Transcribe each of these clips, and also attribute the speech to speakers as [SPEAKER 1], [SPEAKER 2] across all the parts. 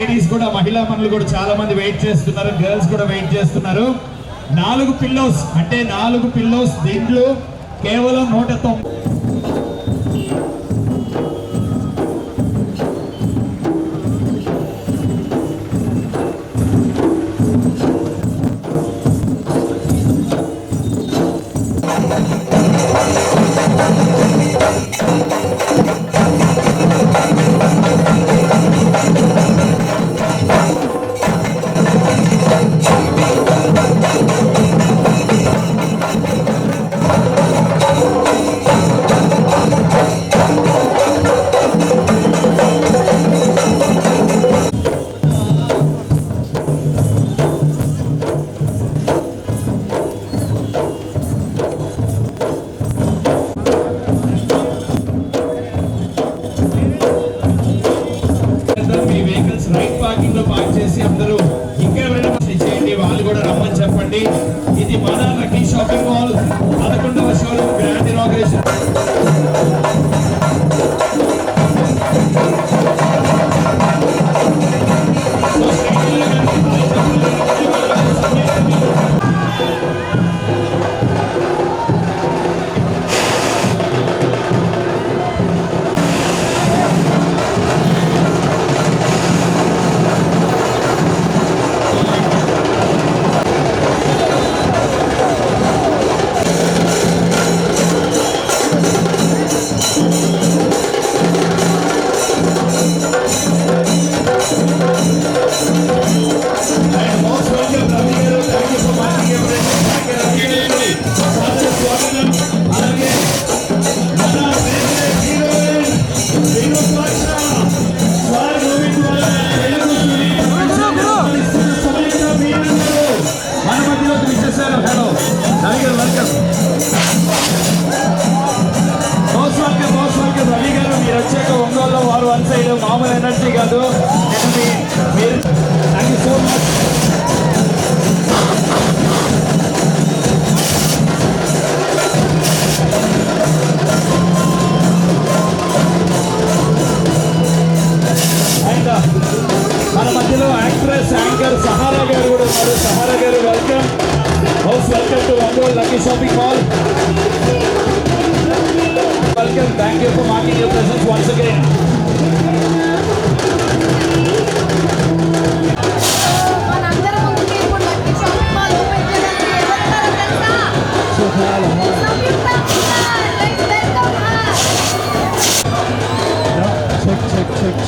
[SPEAKER 1] Ladies కూడా మహిళా మనులు కూడా చాలా మంది వెయిట్ చేస్తున్నారు. గర్ల్స్ కూడా వెయిట్ చేస్తున్నారు. నాలుగు పిల్లోస్ అంటే నాలుగు పిల్లోస్ దీంట్లో కేవలం నూట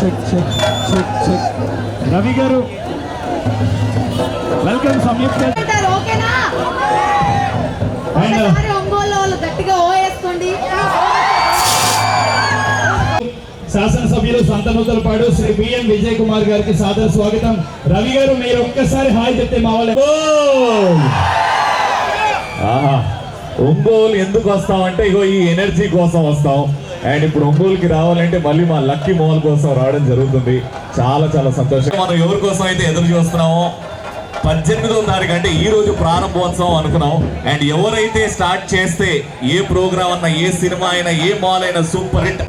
[SPEAKER 1] check check check check Ravi garu welcome
[SPEAKER 2] Samyuktha ఓకేనా? ఒంగోలు వాళ్ళు గట్టిగా ఓ వేసుకోండి.
[SPEAKER 1] శాసనసభ్యులు సంతనూతలపాడు శ్రీ బిఎన్ విజయ్ కుమార్ గారికి సాదర స్వాగతం. రవి గారు మీరు ఒక్కసారి హాయ్ చెప్తే మా వాళ్ళే
[SPEAKER 3] ఆహా ఒంగోలు ఎందుకు వస్తామంటే ఇగో ఈ ఎనర్జీ కోసం వస్తాం. అండ్ ఇప్పుడు ఒంగోలుకి రావాలంటే మళ్ళీ మా లక్కీ మోల్ కోసం రావడం జరుగుతుంది. చాలా చాలా సంతోషం. మనం ఎవరి కోసం అయితే ఎదురు చూస్తున్నామో పద్దెనిమిదవ తారీఖు అంటే ఈ రోజు ప్రారంభోత్సవం అనుకున్నాం. అండ్ ఎవరైతే స్టార్ట్ చేస్తే ఏ ప్రోగ్రామ్ అన్నా ఏ సినిమా అయినా ఏ మాల్ అయినా
[SPEAKER 4] super hit.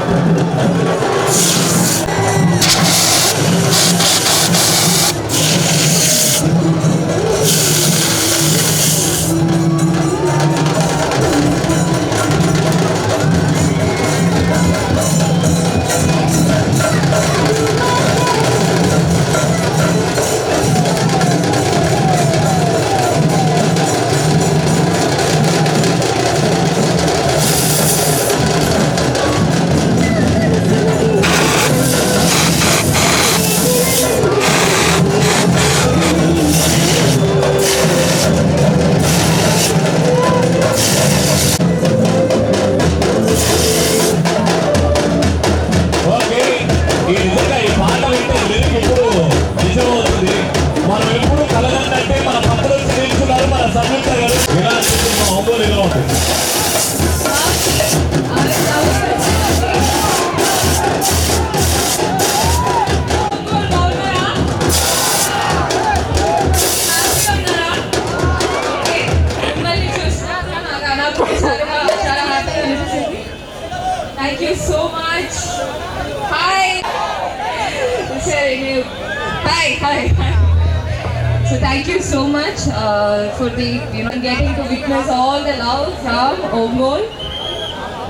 [SPEAKER 4] From Ongol.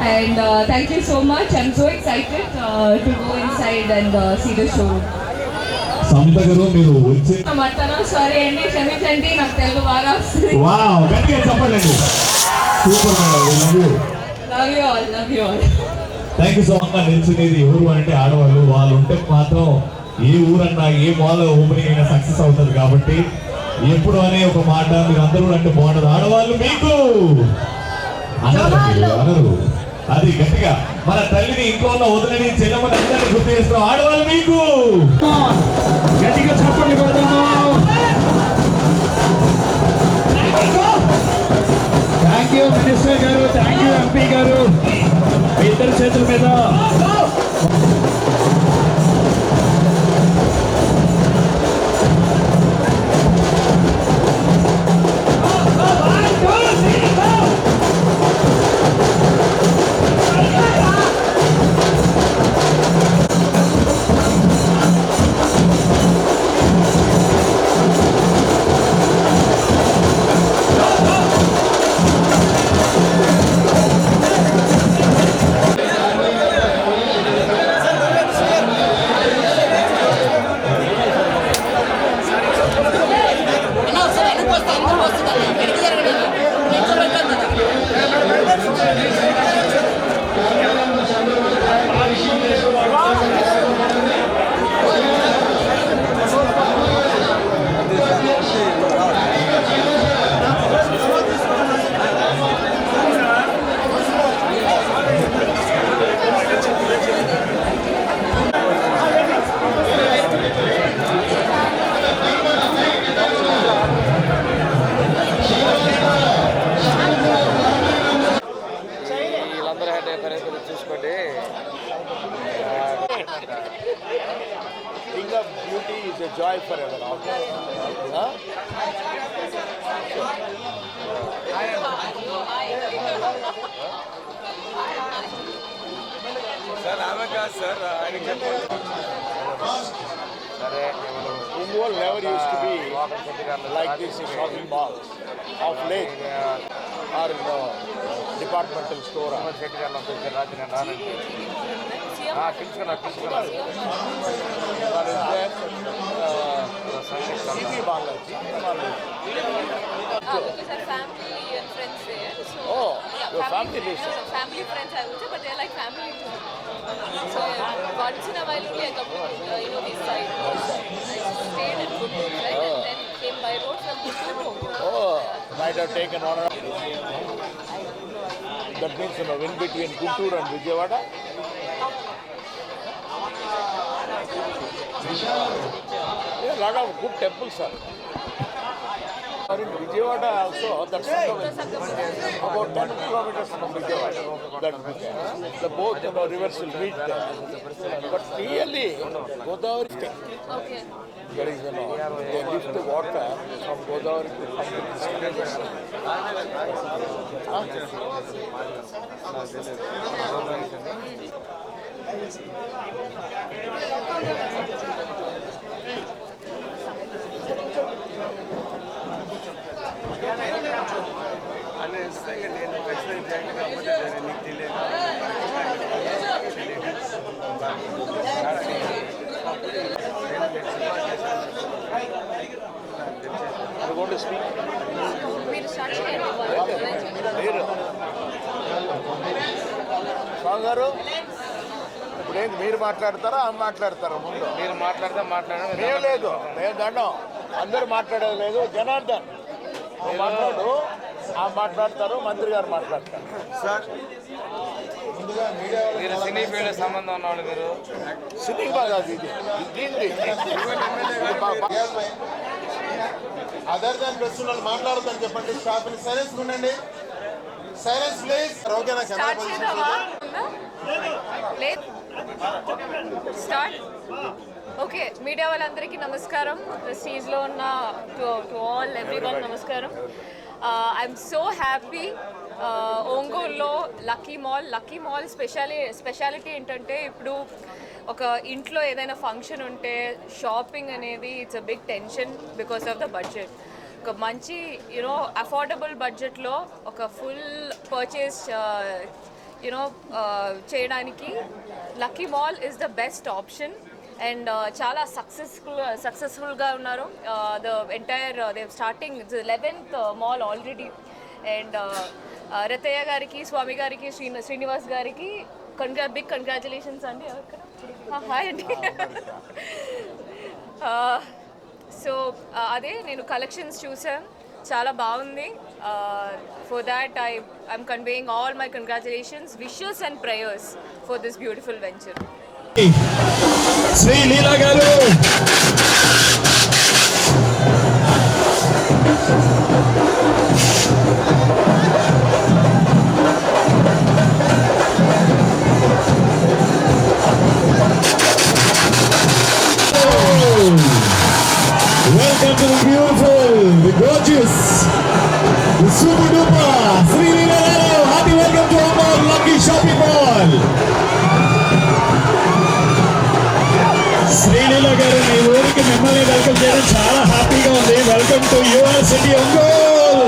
[SPEAKER 4] And uh, thank you so much. I'm so excited uh, to go inside and uh, see the show.
[SPEAKER 3] Samatha garu మీరు వచ్చి
[SPEAKER 4] సారీ అండి క్షమించండి నాకు తెలుగు బాగా వస్తుంది.
[SPEAKER 3] వావ్ గట్టిగా చెప్పండి. Super madam
[SPEAKER 4] love you. All love you all
[SPEAKER 3] thank you so much నిలిచినది ఎవరు అంటే ఆడవాళ్ళు వాళ్ళు ఉంటే మాత్రం ఏ ఊరన్నా ఏ మాల్ ఓపెనింగ్ అయినా సక్సెస్ అవుతుంది కాబట్టి ఎప్పుడు అనే ఒక మాట మీరు అందరూ అంటే బాగుండదు ఆడవాళ్ళు మీకు! అనరు అది గట్టిగా. మన తల్లిని ఇంట్లో ఉన్న వదిలిని చెల్లమని అందరినీ గుర్తు చేస్తున్నాం. ఆడవాళ్ళు మీకు.
[SPEAKER 1] గట్టిగా చెప్పండి కొడదాము thank you minister garu. Thank you MP garu. మీ ఇద్దరి చేతుల మీద.
[SPEAKER 5] like this in shopping malls of late or in the departmental store. That
[SPEAKER 6] family friends I would say, but they're like family too. So, once in a while only I come you know, this side. Stayed at Goodwood, right? And then by road from.
[SPEAKER 5] Oh, might have taken one. or- That means you know, in between Guntur and Vijayawada. Yeah, lot of good temples are. Or in Vijayawada also, that's about 10 kilometers from Vijayawada. That, the both know, rivers will meet there. But really, Godavari state.
[SPEAKER 6] Okay.
[SPEAKER 5] There is, you know, they lift the water from Godavari to
[SPEAKER 7] అని
[SPEAKER 5] గారు ఇప్పుడు ఏంటి మీరు మాట్లాడతారా ఆమె మాట్లాడతారా ముందు?
[SPEAKER 7] మీరు మాట్లాడితే మాట్లాడండి
[SPEAKER 5] మేము లేదు మేము దండం. అందరూ మాట్లాడేది లేదు జనార్దన్. మాట్లాడు ఆ మాట్లాడతారు మంత్రి గారు మాట్లాడతారు.
[SPEAKER 7] సార్ మీరు సినీ ఫీల్డ్ సంబంధం ఉన్నవాళ్ళు మీరు?
[SPEAKER 5] సిట్టింగ్ బాగా అది ఇది దీన్ని
[SPEAKER 8] అదర్ దాన్ ప్రెస్ వాళ్ళు చెప్పండి. స్టాఫ్ని సైలెన్స్ ఉండండి. Silence please. ఓకేనా ఉందా
[SPEAKER 6] స్టార్ట్ లేదు. స్టార్ట్. ఓకే మీడియా వాళ్ళందరికీ నమస్కారం. ప్రెస్టీజ్లో ఉన్న to to all everyone నమస్కారం ఐఎమ్ సో హ్యాపీ ఒంగోలులో lucky mall. Lucky mall స్పెషాలి speciality ఏంటంటే ఇప్పుడు ఒక ఇంట్లో ఏదైనా ఫంక్షన్ ఉంటే షాపింగ్ అనేది it's a big tension because of the budget ఒక మంచి యూనో అఫోర్డబుల్ బడ్జెట్లో ఒక ఫుల్ పర్చేస్ యునో uh, చేయడానికి. Lucky mall is the best option and చాలా సక్సెస్ఫుల్ సక్సెస్ఫుల్గా uh, ఉన్నారు. The entire day starting eleventh mall already and Rathaiah గారికి స్వామి గారికి శ్రీ శ్రీనివాస్ గారికి కంగ్రా బిగ్ కంగ్రాచులేషన్స్ అండి. హాయ్ అండి. Uh, సో అదే నేను కలెక్షన్స్ చూసాను చాలా బాగుంది. Uh, for that, I, I'm conveying all my congratulations, wishes, and prayers for this beautiful
[SPEAKER 1] venture. Sri Leela oh. Welcome to the beautiful, the gorgeous super duper Sri Leela garu. Happy welcome to our mall, Lucky Shopping Mall. Sreeleela గారు మీ ఊరికి మిమ్మల్ని welcome చేయడం చాలా హ్యాపీగా ఉంది welcome
[SPEAKER 2] to your city Ongole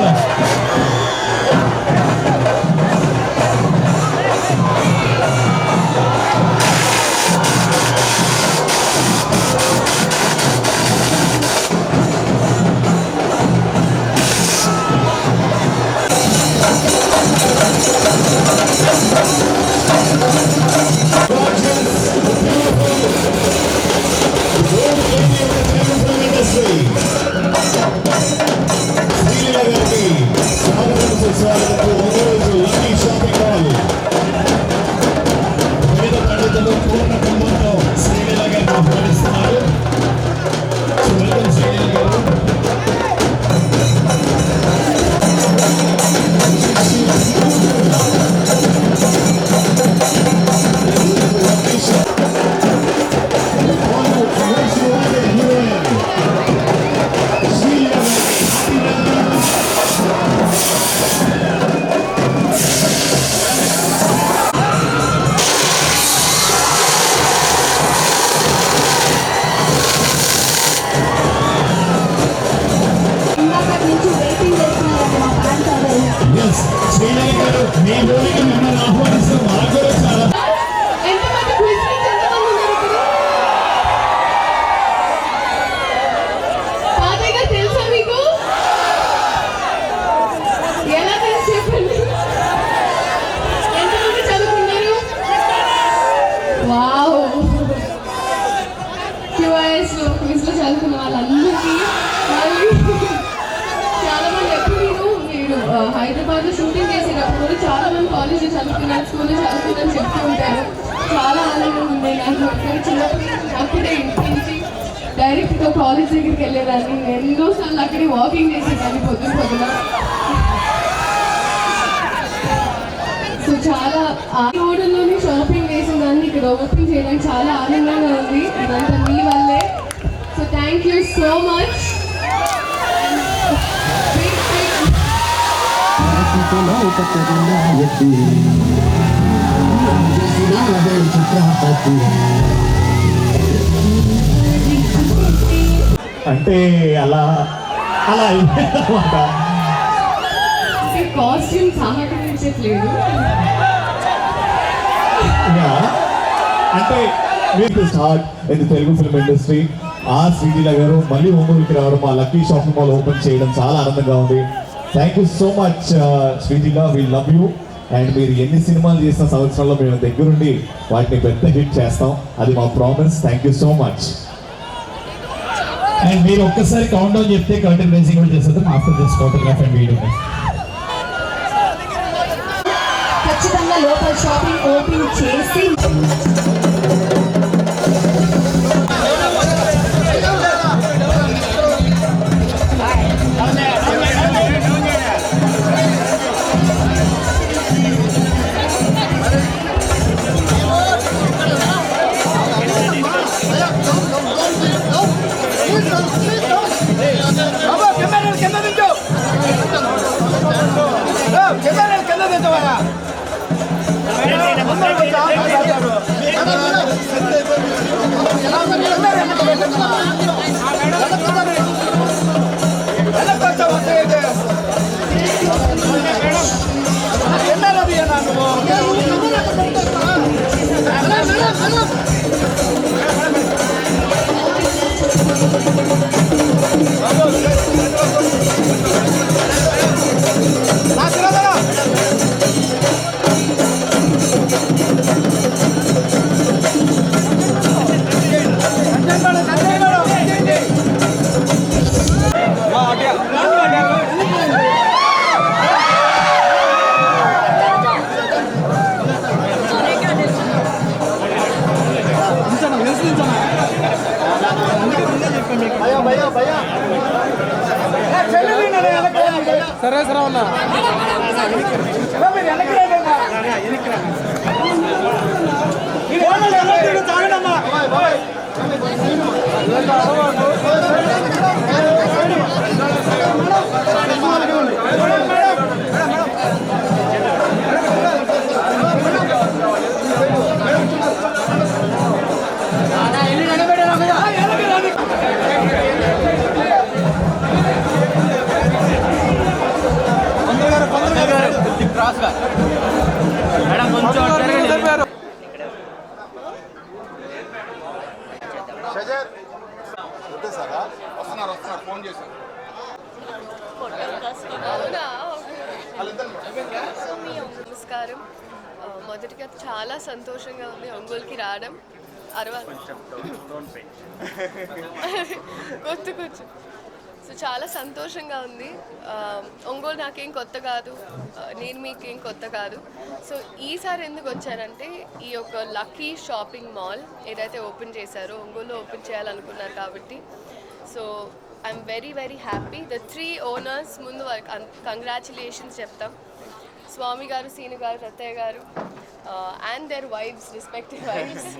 [SPEAKER 2] College చదువుకున్నాను school చదువుకున్నాను చెప్తూ ఉంటారు. చాలా ఆనందంగా ఉంది నాకు. చిన్నప్పుడు అప్పుడే అక్కడే ఇంటి నుంచి డైరెక్ట్గా కాలేజ్ దగ్గరికి వెళ్ళేదాన్ని. ఎన్నోసార్లు అక్కడే వాకింగ్ చేసేదాన్ని పొద్దున పొద్దున. సో చాలా ఆ షాపింగ్ చేసిన దాన్ని ఇక్కడ ఓపెన్ చేయడానికి చాలా ఆనందంగా ఉంది. ఇదంతా మీ వల్లే. So thank you so much
[SPEAKER 1] అంటే అలా అలా అయిపోయిందన్నమాట.
[SPEAKER 2] కాస్ట్యూమ్ సహకరించట్లేదు.
[SPEAKER 1] Yeah. అంటే మీకు start in Telugu film industry ఆ శ్రీలీల గారు మళ్ళీ ఒంగోలుకి రావడం మా లక్కీ షాపింగ్ మాల్ ఓపెన్ చేయడం చాలా ఆనందంగా ఉంది. Thank you so much Sreeleela we love you and మీరు ఎన్ని సినిమాలు చేసిన సంవత్సరాల్లో మేము దగ్గరుండి వాటిని పెద్ద హిట్ చేస్తాం. అది మా promise thank you so much and మీరు ఒక్కసారి కౌంట్ డౌన్ చెప్తే కర్టన్ రేసింగ్ కూడా చేసేద్దాం. After this photograph and video
[SPEAKER 2] ఖచ్చితంగా లోపల షాపింగ్ ఓపెన్ చేసి
[SPEAKER 8] షజర్
[SPEAKER 2] రావడం అరవాలి కొత్త కొంచెం సో చాలా సంతోషంగా ఉంది. ఒంగోలు నాకేం కొత్త కాదు. నేను మీకేం కొత్త కాదు. సో ఈసారి ఎందుకు వచ్చారంటే ఈ యొక్క లక్కీ షాపింగ్ మాల్ ఏదైతే ఓపెన్ చేశారో ఒంగోలులో ఓపెన్ చేయాలనుకున్నారు కాబట్టి. So I'm very very happy. The three owners ముందు కంగ్రాచులేషన్స్ చెప్తాం. Swami garu Seenu garu Rattaiah garu and their wives respective wives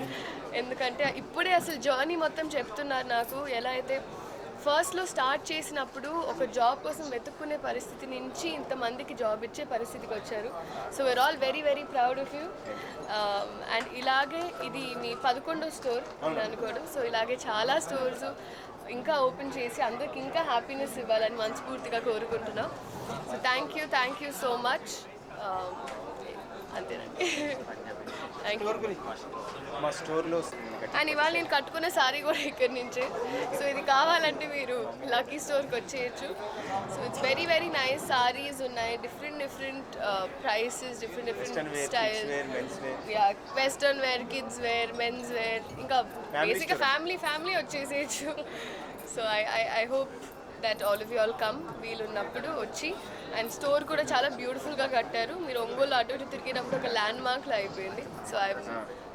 [SPEAKER 2] ఎందుకంటే ఇప్పుడే అసలు జర్నీ మొత్తం చెప్తున్నారు నాకు. ఎలా అయితే ఫస్ట్లో స్టార్ట్ చేసినప్పుడు ఒక జాబ్ కోసం వెతుక్కునే పరిస్థితి నుంచి ఇంతమందికి జాబ్ ఇచ్చే పరిస్థితికి వచ్చారు. So we're all very very proud of you and ఇలాగే ఇది మీ పదకొండో స్టోర్ నేను అనుకోవడం సో ఇలాగే చాలా స్టోర్స్ ఇంకా ఓపెన్ చేసి అందరికి ఇంకా హ్యాపీనెస్ ఇవ్వాలని మనస్ఫూర్తిగా కోరుకుంటున్నాం. So thank you thank you so much అంతేనండి. థ్యాంక్ యూ
[SPEAKER 9] మా స్టోర్లో
[SPEAKER 2] అండ్ ఇవాళ నేను కట్టుకున్న సారీ కూడా ఇక్కడి నుంచే. సో ఇది కావాలంటే మీరు లక్కీ స్టోర్కి వచ్చేయచ్చు. So it's very very nice saris ఉన్నాయి. Different different prices
[SPEAKER 9] different different
[SPEAKER 2] style western wear kids wear men's wear ఇంకా బేసిక్గా family family వచ్చేసేయచ్చు. So I I I hope that all of you all come వీలు ఉన్నప్పుడు వచ్చి. And store కూడా చాలా బ్యూటిఫుల్గా కట్టారు. మీరు ఒంగోలు అటు ఇటు తిరిగేటప్పుడు ఒక ల్యాండ్ మార్క్లో అయిపోయింది. So I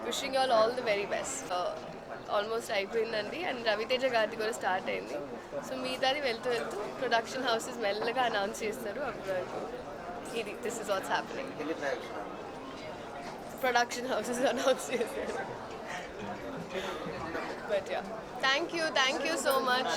[SPEAKER 2] wishing all all the very best almost అయిపోయిందండి. అండ్ రవితేజ గారిది కూడా స్టార్ట్ అయింది. సో మిగతాది వెళ్తూ వెళ్తూ ప్రొడక్షన్ హౌసెస్ మెల్లగా అనౌన్స్ చేస్తారు. అప్పుడు ఇది this is what's happening production houses announce చేశారు but ya thank you thank you so much